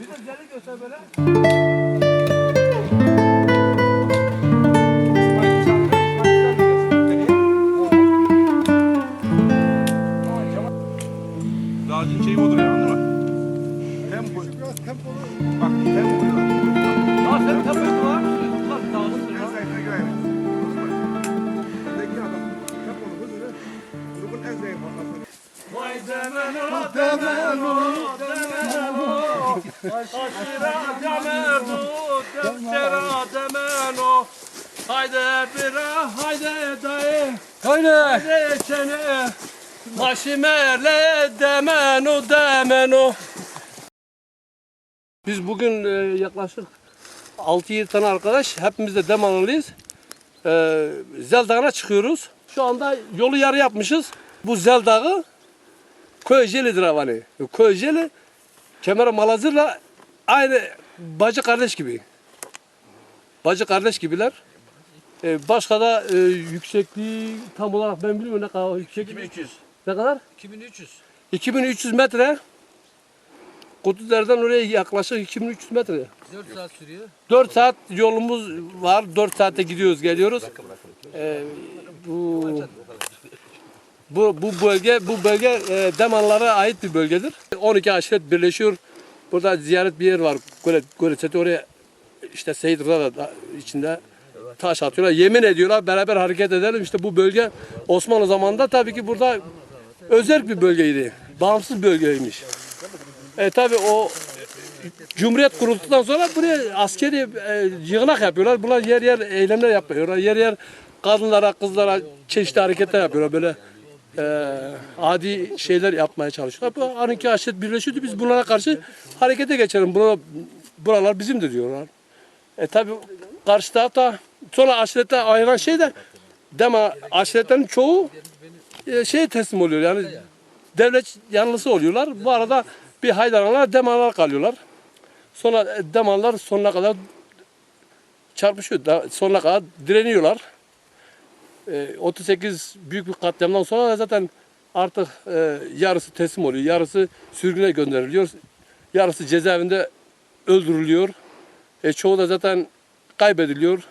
Bir de zeli göster böyle. Demeno. Aşira demeno, demşera demeno. Haydi bira, haydi dayı. Haydi. Haydi çene. Maşimerle demeno, demeno. Biz bugün e, yaklaşık 6-7 tane arkadaş hepimiz de Demanlıyız. Ee, Zel Dağı'na çıkıyoruz. Şu anda yolu yarı yapmışız. Bu Zel Dağı Köyceli'dir havani. Köyceli Kemer Malazır'la aynı bacı kardeş gibi. Bacı kardeş gibiler. Ee, başka da e, yüksekliği tam olarak ben bilmiyorum ne kadar yüksek. 2300. Ne kadar? 2300. 2300 metre. Kutluder'den oraya yaklaşık 2300 metre. 4 saat sürüyor. 4 saat yolumuz var. 4 saatte gidiyoruz, geliyoruz. Ee, bu bu bu bölge bu bölge e, Demanlara ait bir bölgedir. 12 aşiret birleşiyor. Burada ziyaret bir yer var. Göle Göleteti oraya işte Seyit Rıza da içinde taş atıyorlar. Yemin ediyorlar beraber hareket edelim. İşte bu bölge Osmanlı zamanında tabii ki burada özel bir bölgeydi. Bağımsız bölgeymiş. E tabii o Cumhuriyet kurulduktan sonra buraya askeri e, yığınak yapıyorlar. Bunlar yer yer eylemler yapıyorlar. Yer yer kadınlara, kızlara çeşitli hareketler yapıyorlar. Böyle e, adi şeyler yapmaya çalışıyorlar. Bu 12 aşiret birleşiyordu. Biz bunlara karşı harekete geçelim. Bura, buralar bizimdir diyorlar. E tabi karşı tarafta sonra aşirete ayıran şey de dema aşiretlerin çoğu e, şey teslim oluyor. Yani devlet yanlısı oluyorlar. Bu arada bir haydaranlar demalar kalıyorlar. Sonra e, demanlar sonuna kadar çarpışıyor. Sonuna kadar direniyorlar. E, 38 büyük bir katliamdan sonra zaten artık e, yarısı teslim oluyor. Yarısı sürgüne gönderiliyor. Yarısı cezaevinde öldürülüyor. E, çoğu da zaten kaybediliyor.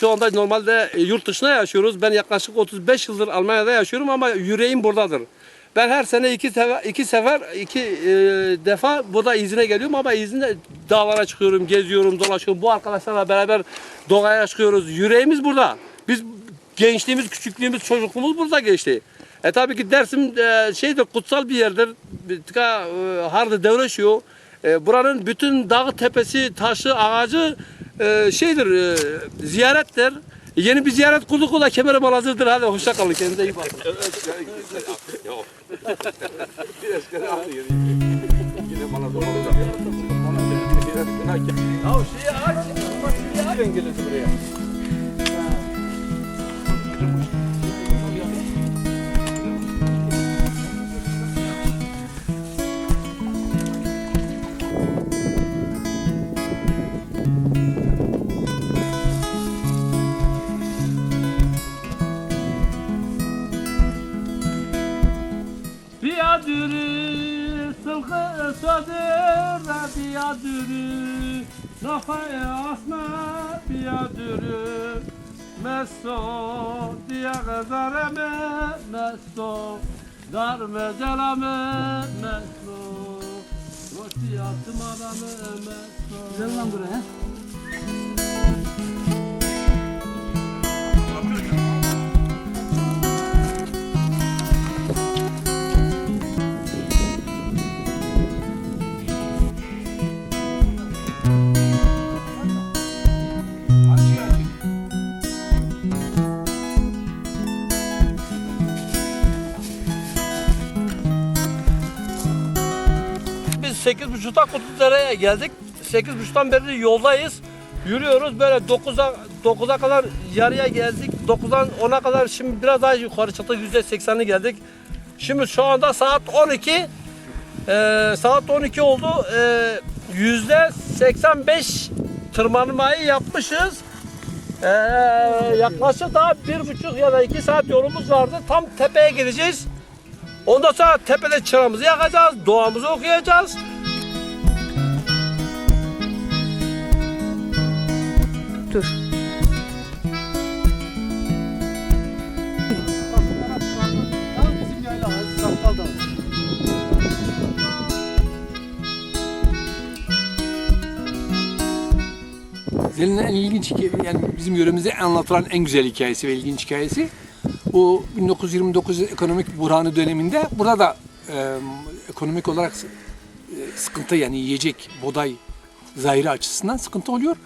Şu anda normalde e, yurt dışına yaşıyoruz. Ben yaklaşık 35 yıldır Almanya'da yaşıyorum ama yüreğim buradadır. Ben her sene iki sefer, iki sefer, iki e, defa burada izine geliyorum ama izinde dağlara çıkıyorum, geziyorum, dolaşıyorum. Bu arkadaşlarla beraber doğaya çıkıyoruz. Yüreğimiz burada. Biz gençliğimiz, küçüklüğümüz, çocukluğumuz burada geçti. E tabii ki Dersim e, şeydir, kutsal bir yerdir. Bir tıka, e, hardı devleşiyor. E, buranın bütün dağı, tepesi, taşı, ağacı e, şeydir, e, ziyarettir. Yeni bir ziyaret kurduk o da Kemer Malazır'dır. Hadi hoşça kalın. Kendinize iyi bakın. Ya şeyi aç. Ben gelirsin buraya. Biyadürü Nafaya asma biyadürü Messo diye gazareme Messo Dar mezelame Messo Rosiyatım adamı Messo Güzel lan buraya 8.30'da Kutludere'ye geldik. 8.30'dan beri yoldayız. Yürüyoruz böyle 9'a 9'a kadar yarıya geldik. 9'dan 10'a kadar şimdi biraz daha yukarı çıktık. %80'i geldik. Şimdi şu anda saat 12. Ee, saat 12 oldu. Ee, Yüzde 85 tırmanmayı yapmışız. Ee, yaklaşık daha bir buçuk ya da iki saat yolumuz vardı. Tam tepeye gideceğiz. Ondan sonra tepede çıramızı yakacağız, duamızı okuyacağız. Dur. Zeli'nin en ilginç yani bizim yöremizde anlatılan en güzel hikayesi ve ilginç hikayesi. Bu 1929 ekonomik buhranı döneminde burada da e, ekonomik olarak e, sıkıntı yani yiyecek, boday, zahiri açısından sıkıntı oluyor.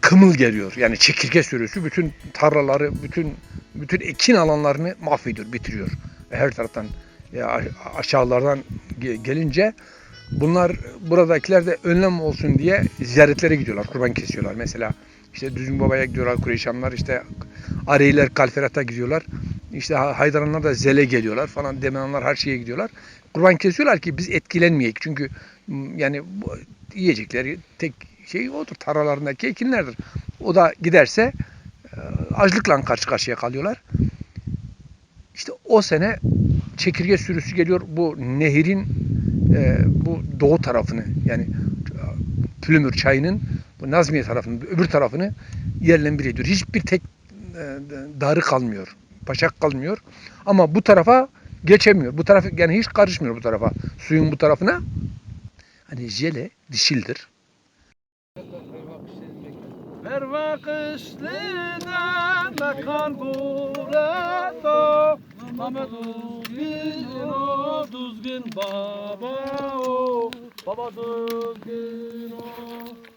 Kımıl geliyor. Yani çekirge sürüsü bütün tarlaları, bütün bütün ekin alanlarını mahvediyor, bitiriyor. Her taraftan a- aşağılardan ge- gelince Bunlar buradakiler de önlem olsun diye ziyaretlere gidiyorlar. Kurban kesiyorlar. Mesela işte Düzgün Baba'ya gidiyorlar Kureyşanlar. işte Areyler Kalferat'a gidiyorlar. İşte Ha- Haydaranlar da Zele geliyorlar falan. Demenanlar her şeye gidiyorlar. Kurban kesiyorlar ki biz etkilenmeyek. Çünkü yani yiyecekleri tek şey odur. Taralarındaki ekinlerdir. O da giderse e, açlıkla karşı karşıya kalıyorlar. İşte o sene çekirge sürüsü geliyor. Bu nehirin e, bu doğu tarafını yani Plümür çayının bu Nazmiye tarafını öbür tarafını yerle bir ediyor. Hiçbir tek e, darı kalmıyor. Paşak kalmıyor. Ama bu tarafa geçemiyor. Bu taraf yani hiç karışmıyor bu tarafa. Suyun bu tarafına. Hani jele dişildir. Her vakışlida mekan kurata Mehmet düzgün o düzgün baba o Baba düzgün o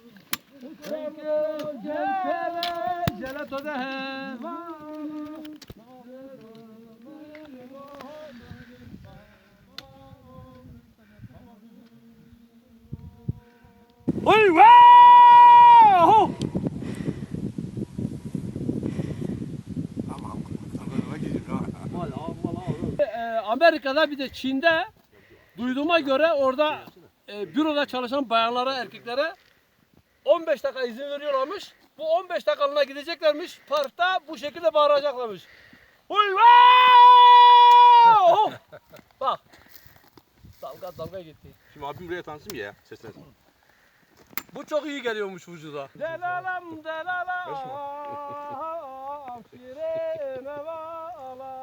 Amerika'da bir de Çin'de duyduğuma göre orada e, büroda çalışan bayanlara, erkeklere 15 dakika izin veriyorlarmış. Bu 15 dakikalığına gideceklermiş. Parkta bu şekilde bağıracaklarmış. Huy wow! Bak. Dalga dalga gitti. Şimdi abim buraya tanısın ya seslensin. Bu çok iyi geliyormuş vücuda. Delalam delalam şirine vala.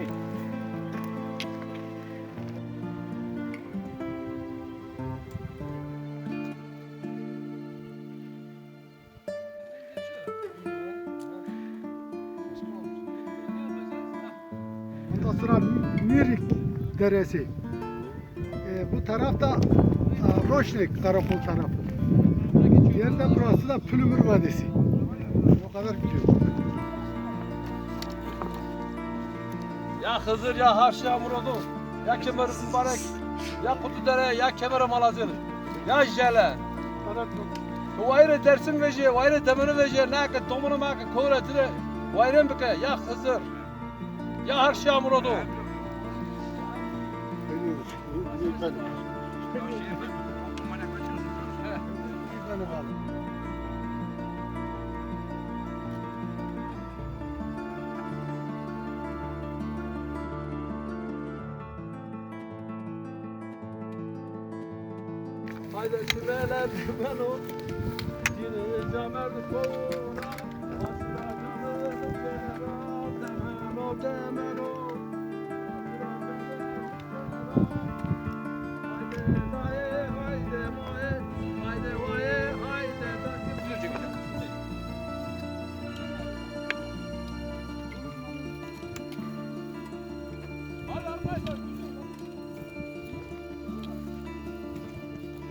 Şey. Sonra Mirik Deresi. Ee, bu tarafta e, Roşnek karakol tarafı. Diğerden burası da Pülümür Vadisi. O kadar biliyorum. Ya Hızır ya Harş ya Murad'u. Ya Kemer Mübarek. Ya Kutudere ya Kemer Malazır. Ya Jele. Vayre dersin veje, vayre demini veje, ne ki domunu ma ki kovretini, vayre bike, ya Hızır. Ya Harş ya Murad'u. Haydi sümeler ben o. Yine camerdi kovuna. Demen o demen o.